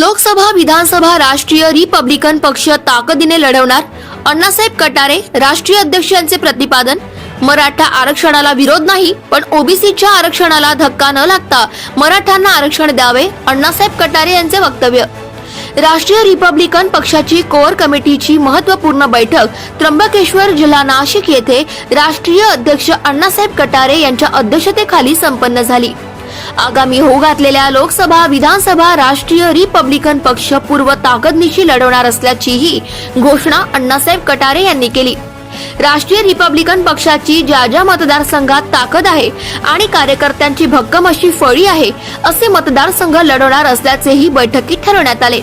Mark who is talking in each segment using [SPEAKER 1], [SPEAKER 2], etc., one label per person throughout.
[SPEAKER 1] लोकसभा विधानसभा राष्ट्रीय रिपब्लिकन पक्ष ताकदीने लढवणार अण्णासाहेब कटारे राष्ट्रीय अध्यक्षांचे प्रतिपादन. मराठा आरक्षणाला विरोध नाही पण ओबीसीच्या आरक्षणाला धक्का न लागता मराठ्यांना आरक्षण द्यावे अण्णासाहेब कटारे यांचे वक्तव्य. राष्ट्रीय रिपब्लिकन पक्षाची कोअर कमिटीची महत्त्वपूर्ण बैठक त्र्यंबकेश्वर जिल्हा नाशिक येथे राष्ट्रीय अध्यक्ष अण्णासाहेब कटारे यांच्या अध्यक्षतेखाली संपन्न झाली. आगामी होऊ घातलेल्या लोकसभा विधानसभा राष्ट्रीय रिपब्लिकन पक्ष पूर्व ताकदनिशी लढवणार असल्याचीही घोषणा अण्णासाहेब कटारे यांनी केली. राष्ट्रीय रिपब्लिकन पक्षाची ज्या ज्या मतदारसंघात ताकद आहे आणि कार्यकर्त्यांची भक्कम अशी फळी आहे असे मतदारसंघ लढवणार असल्याचेही बैठकीत ठरवण्यात आले.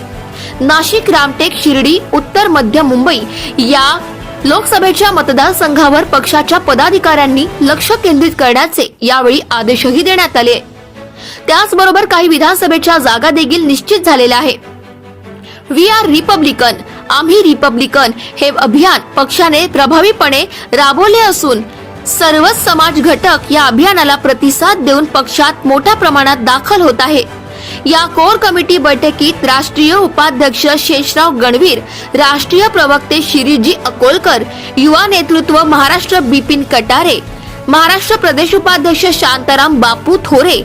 [SPEAKER 1] नाशिक रामटेक शिर्डी उत्तर मध्य मुंबई या लोकसभेच्या मतदारसंघावर पक्षाच्या पदाधिकाऱ्यांनी लक्ष केंद्रित करण्याचे यावेळी आदेशही देण्यात आले. त्याचबरोबर काही विधानसभेच्या जागा देखील निश्चित झालेल्या आहे वी आर रिपब्लिकन आम्ही रिपब्लिकन हे अभियान पक्षाने प्रभावीपणे राबवले असून सर्वच समाज घटक या अभियानाला प्रतिसाद देऊन पक्षात मोठ्या प्रमाणात दाखल होत आहे. या कोर कमिटी बैठकीत राष्ट्रीय उपाध्यक्ष शेषराव गणवीर राष्ट्रीय प्रवक्ते शिरीजी अकोलकर युवा नेतृत्व महाराष्ट्र बिपिन कटारे महाराष्ट्र प्रदेश उपाध्यक्ष शांताराम बापू थोरे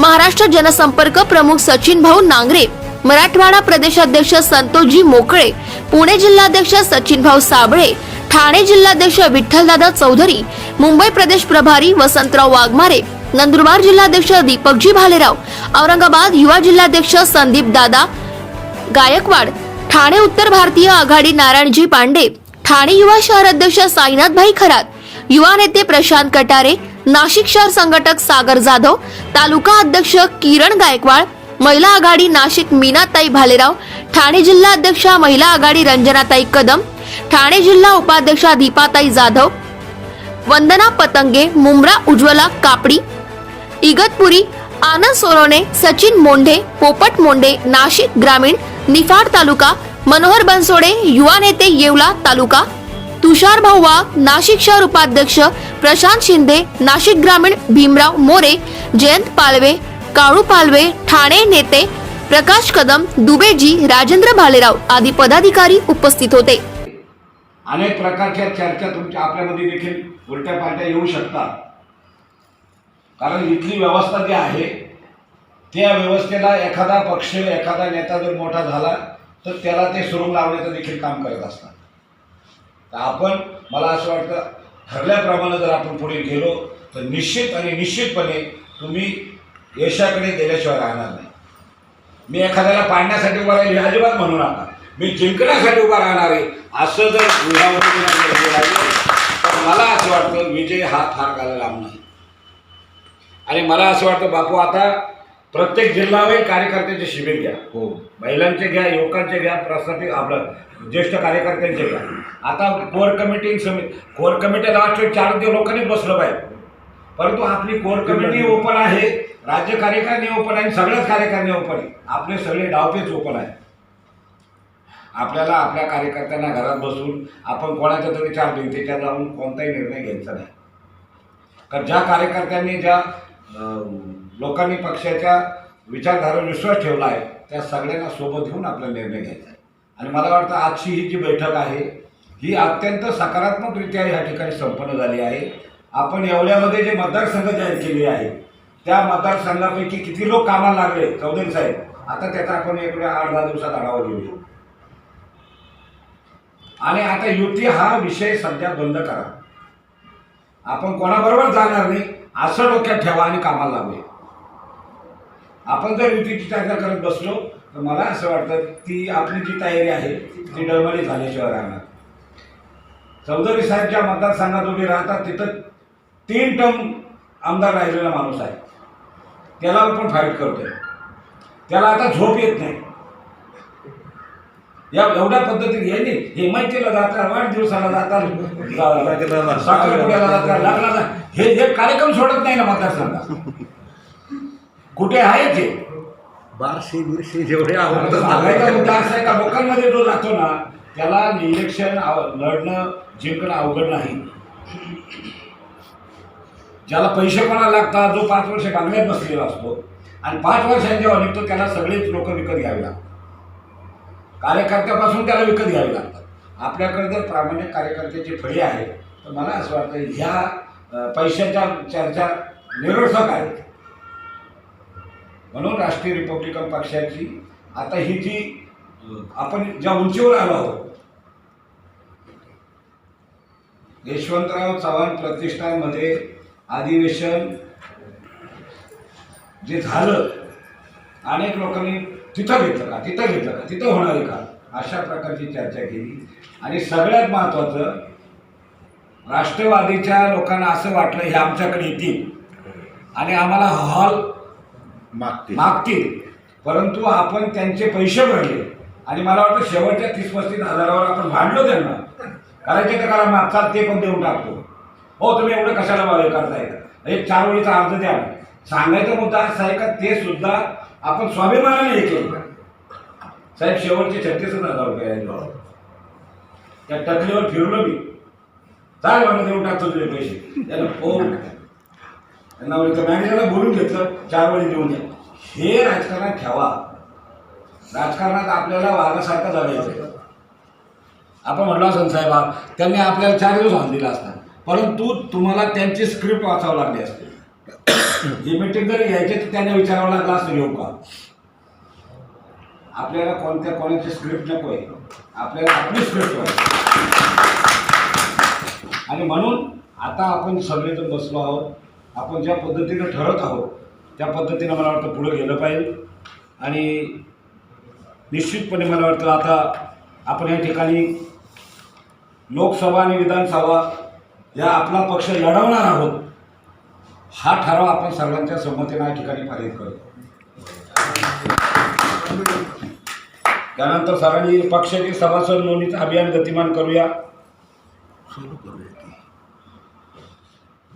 [SPEAKER 1] महाराष्ट्र जनसंपर्क प्रमुख सचिन भाऊ नांगरे मराठवाडा प्रदेशाध्यक्ष संतोषजी मोकळे पुणे जिल्हाध्यक्ष सचिन भाऊ साबळे ठाणे जिल्हाध्यक्ष विठ्ठलदादा चौधरी मुंबई प्रदेश प्रभारी वसंतराव वाघमारे नंदुरबार जिल्हाध्यक्ष दीपकजी भालेराव औरंगाबाद युवा जिल्हाध्यक्ष संदीप दादा गायकवाड ठाणे उत्तर भारतीय आघाडी नारायणजी पांडे ठाणे युवा शहर अध्यक्ष साईनाथभाई खरात युवा नेते प्रशांत कटारे नाशिक शहर संघटक सागर जाधव तालुका अध्यक्ष किरण गायकवाड महिला आघाडी नाशिक मीनाताई भालेराव ठाणे जिल्हा अध्यक्षा महिला आघाडी रंजनाताई कदम ठाणे जिल्हा उपाध्यक्षा दीपाताई जाधव वंदना पतंगे मुंब्रा उज्ज्वला कापडी इगतपुरी आनंद सोरोने सचिन मोंढे पोपट मोंढे नाशिक ग्रामीण निफाड तालुका मनोहर बनसोडे युवा नेते येवला तालुका तुषार भाऊ वाघ नाशिक शहर उपाध्यक्ष प्रशांत शिंदे नाशिक ग्रामीण भीमराव मोरे जयंत पालवे काळू पालवे ठाणे नेते प्रकाश कदम दुबेजी राजेंद्र भालेराव आदी पदाधिकारी उपस्थित होते.
[SPEAKER 2] अनेक प्रकारच्या चर्चा तुमच्या आपल्यामध्ये देखील उलट्या पालट्या येऊ शकतात. कारण इथली व्यवस्था जी आहे त्या व्यवस्थेला एखादा पक्ष एखादा नेता जर मोठा झाला तर त्याला ते सुरुंग लावण्याचं देखील काम करत असतात. तर आपण मला असं वाटतं ठरल्याप्रमाणे जर आपण पुढे गेलो तर निश्चित आणि निश्चितपणे तुम्ही यशाकडे गेल्याशिवाय राहणार नाही. मी एखाद्याला पाडण्यासाठी उभा राहील अजिबात म्हणू नका. मी जिंकण्यासाठी उभा राहणार आहे असं जर राहिलं, तर मला असं वाटतं विजय हा फार काळ लांब नाही. आणि मला असं वाटतं बापू आता प्रत्येक जिल्हावर कार्यकर्त्याचे शिबिर घ्या. हो. महिलांचे घ्या युवकांचे घ्या प्रस्थापित आपलं ज्येष्ठ कार्यकर्त्यांचे घ्या. आता कोर कमिटी समिती कोर कमिटी लास्ट चार दिवस लोकांनीच बसलं पाहिजे परंतु आपली कोर कमिटी ओपन आहे राज्य कार्यकारिणी ओपन आहे सगळ्याच कार्यकारिणी ओपन आहे. आपले सगळे डावपेच ओपन आहे. आपल्याला आपल्या कार्यकर्त्यांना घरात बसून आपण कोणाच्या तरी चार भिंतीच्या जाऊन कोणताही निर्णय घ्यायचा नाही. कारण ज्या कार्यकर्त्यांनी ज्या लोकांनी पक्षाच्या विचारधारेवर विश्वास ठेवला आहे त्या सगळ्यांना सोबत घेऊन आपला निर्णय घ्यायचा आहे. आणि मला वाटतं आजची ही जी बैठक आहे ही अत्यंत सकारात्मकरित्या या ठिकाणी संपन्न झाली आहे. आपण एवढ्यामध्ये जे मतदारसंघ जाहीर केले आहे त्या मतदारसंघापैकी किती लोक कामाला लागले? चौधरी साहेब आता त्याचा आपण एवढ्या आठ दहा दिवसात आढावा घेऊया. आणि आता युती हा विषय सध्या बंद करा. आपण कोणाबरोबर जाणार नाही असं डोक्यात ठेवा आणि कामाला लागूया. आपण जर युतीची चर्चा करत बसलो तर मला असं वाटतं ती आपली जी तयारी आहे ती डळमळी झाल्याशिवाय राहणार. चौधरी साहेब ज्या मतदारसंघात उभे राहतात तिथं तीन टर्म आमदार राहिलेला माणूस आहे. त्याला आपण फाईट करतोय. त्याला आता झोप येत नाही. या एवढ्या पद्धतीने हे नाही हे माहितीला जातात वाढदिवसाला जातात साखरपुड्याला जातात लग्नाला जा- हे हे कार्यक्रम सोडत नाही ना मतदारसंघात. कुठे आहे ते?
[SPEAKER 3] बारशे बिरशे जेवढे
[SPEAKER 2] सांगायचा आहे का लोकांमध्ये जो जातो ना त्याला इलेक्शन लढणं जिंकणं अवघड नाही. ज्याला पैसे कोणाला लागतात जो पाच वर्ष बांगल्यात बसलेला असतो आणि पाच जेव्हा निघतो त्याला सगळेच लोक विकत घ्यावे लागतात. कार्यकर्त्यापासून त्याला विकत घ्यावे लागतात. आपल्याकडे जर प्रामाणिक कार्यकर्त्याची फळी आहे तर मला असं वाटतं ह्या पैशाच्या चर्चा निरर्थक आहेत. म्हणून राष्ट्रीय रिपब्लिकन पक्षाची आता ही जी आपण ज्या उंचीवर आलो आहोत यशवंतराव चव्हाण प्रतिष्ठानमध्ये अधिवेशन जे झालं अनेक लोकांनी तिथं घेतलं का तिथं घेतलं का तिथं होणार आहे का अशा प्रकारची चर्चा केली. आणि सगळ्यात महत्त्वाचं राष्ट्रवादीच्या लोकांना असं वाटलं हे आमच्याकडे येतील. आणि आम्हाला हॉल
[SPEAKER 3] मागतील.
[SPEAKER 2] मागतील. परंतु आपण त्यांचे पैसे भरले. आणि मला वाटतं शेवटच्या तीस पस्तीस हजारावर आपण भांडलो त्यांना. करायचे तर करा मागतात ते पण देऊन टाकतो. हो तुम्ही एवढं कशाला हे करताय? म्हणजे एक चार वेळीचा अर्ज द्या. सांगायचा मुद्दा असा आहे का ते सुद्धा आपण स्वाभिमानाने हे केलं साहेब शेवटचे छत्तीस हजार रुपये त्या टकलीवर फिरलो मी. चालेल म्हणून देऊन टाकतो तुझे पैसे. त्याला त्यांना त्यांना मॅनेजरला बोलून घेतलं चार वेळी देऊन द्या. हे राजकारणात ठेवा. राजकारणात आपल्याला वाघासारखं जगायचं आपण म्हटलं असं साहेब त्यांनी आपल्याला चार दिवस हान दिला असता. परंतु तुम्हाला त्यांची स्क्रिप्ट वाचावं लागली असते. ही मिटिंग जरी घ्यायची तर त्यांना विचारावं लागलं असतं घेऊ का? आपल्याला कोणत्या कोणाची स्क्रिप्ट नको आहे? आपल्याला आपली स्क्रिप्ट पाहिजे आणि म्हणून आता आपण सगळेजण बसलो आहोत. आपण ज्या पद्धतीनं ठरत आहोत त्या पद्धतीनं मला वाटतं पुढं गेलं पाहिजे. आणि निश्चितपणे मला वाटतं आता आपण या ठिकाणी लोकसभा आणि विधानसभा या आपला पक्ष लढवणार आहोत हा ठराव आपण सर्वांच्या संमतीनं या ठिकाणी पारित करतो. त्यानंतर सरांनी पक्षाची सभासद नोंदणीचं अभियान गतिमान करूया.
[SPEAKER 3] सुरू करूया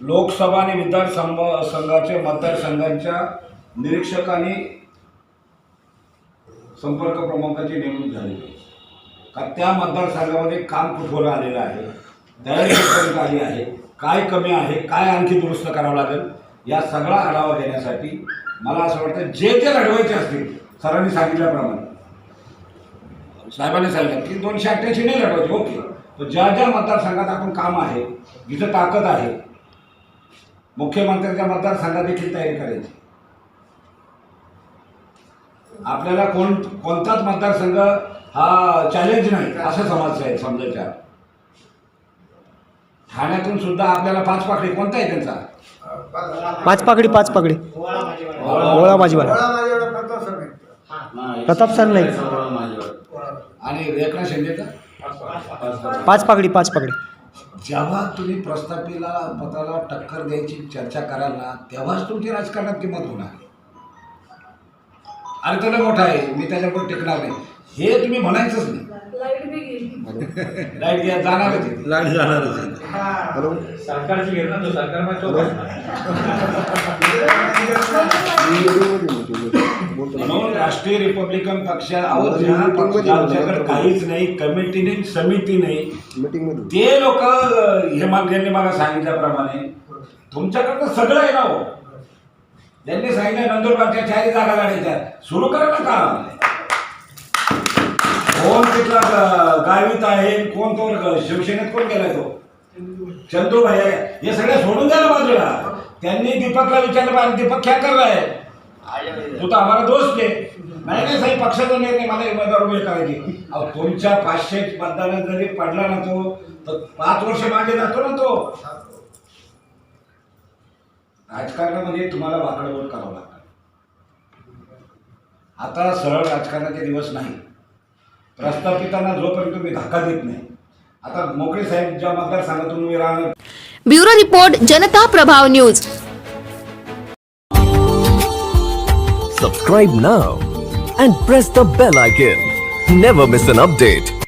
[SPEAKER 2] लोकसभा आणि विधानसंभ संघाचे मतदारसंघांच्या निरीक्षकांनी संपर्क क्रमांकाची नेमणूक झाली. का त्या मतदारसंघामध्ये काम कुठवर आलेलं आहे तयारी आली आहे काय कमी आहे काय आणखी दुरुस्त करावं लागेल या सगळा आढावा घेण्यासाठी मला असं वाटतं जे जे लढवायचे असतील सरांनी सांगितल्याप्रमाणे. साहेबांनी सांगितलं की दोनशे अठ्ठ्याऐंशी नाही लढवायचे ओके. तर ज्या ज्या मतदारसंघात आपण काम आहे जिथं ताकद आहे मुख्यमंत्र्यांच्या मतदारसंघात देखील तयारी करायची. आपल्याला कोण कोणताच मतदारसंघ हा चॅलेंज नाही असं समजचं आहे समजायच्या ठाण्यातून सुद्धा आपल्याला पाच पाकडी कोणता आहे त्यांचा?
[SPEAKER 4] पाच पाकडी पाच पाकडी. ओळा भाजीवाला प्रताप सर नाही.
[SPEAKER 2] आणि एकनाथ शिंदेचा?
[SPEAKER 4] पाच पाकडी पाच पाकडी.
[SPEAKER 2] जेव्हा तुम्ही प्रस्थापिला पदाला टक्कर द्यायची चर्चा कराल ना तेव्हाच तुमची राजकारणात किंमत होणार. अरे तो मोठा आहे मी त्याच्यावर टिकणार नाही. हे तुम्ही म्हणायचंच नाही. लाइट घ्या जाणारच आहे.
[SPEAKER 3] लाट जाणारच आहे.
[SPEAKER 5] सरकारची घेणार तो सरकार तो
[SPEAKER 2] म्हणून राष्ट्रीय रिपब्लिकन पक्ष अहो ज्या काहीच नाही कमिटी नाही समिती नाही. ते लोक हे मग ज्यांनी मला सांगितल्याप्रमाणे तुमच्याकडनं सगळं आहे ना हो. त्यांनी सांगितलं नंदुरबारच्या चारही जागा लढायच्या. सुरू करा ना काम कोण तिथला ग- गावीत आहे कोण तो ग- शिवसेनेत कोण गेलाय तो? चंदू भाई हे सगळे सोडून द्या ना बाजूला. त्यांनी दीपकला विचारलं पाहिजे दीपक क्या कर रहा है? तू तर आम्हाला दोस्त दे नाही नाही साहेब पक्षाचा निर्णय मला उमेदवार उभे करायची. अहो तुमच्या पाचशे मतदान जरी पडला ना तो तर पाच वर्ष मागे जातो ना तो. राजकारणामध्ये तुम्हाला वाकडवड करावं लागतं. आता सरळ राजकारणाचे दिवस नाही. प्रस्थापितांना जोपर्यंत तुम्ही धक्का देत नाही आता मोकळे साहेब ज्या मतदारसंघातून उभे राहणार
[SPEAKER 1] ब्युरो रिपोर्ट जनता प्रभाव news
[SPEAKER 6] Subscribe now and press the bell icon. Never miss an update.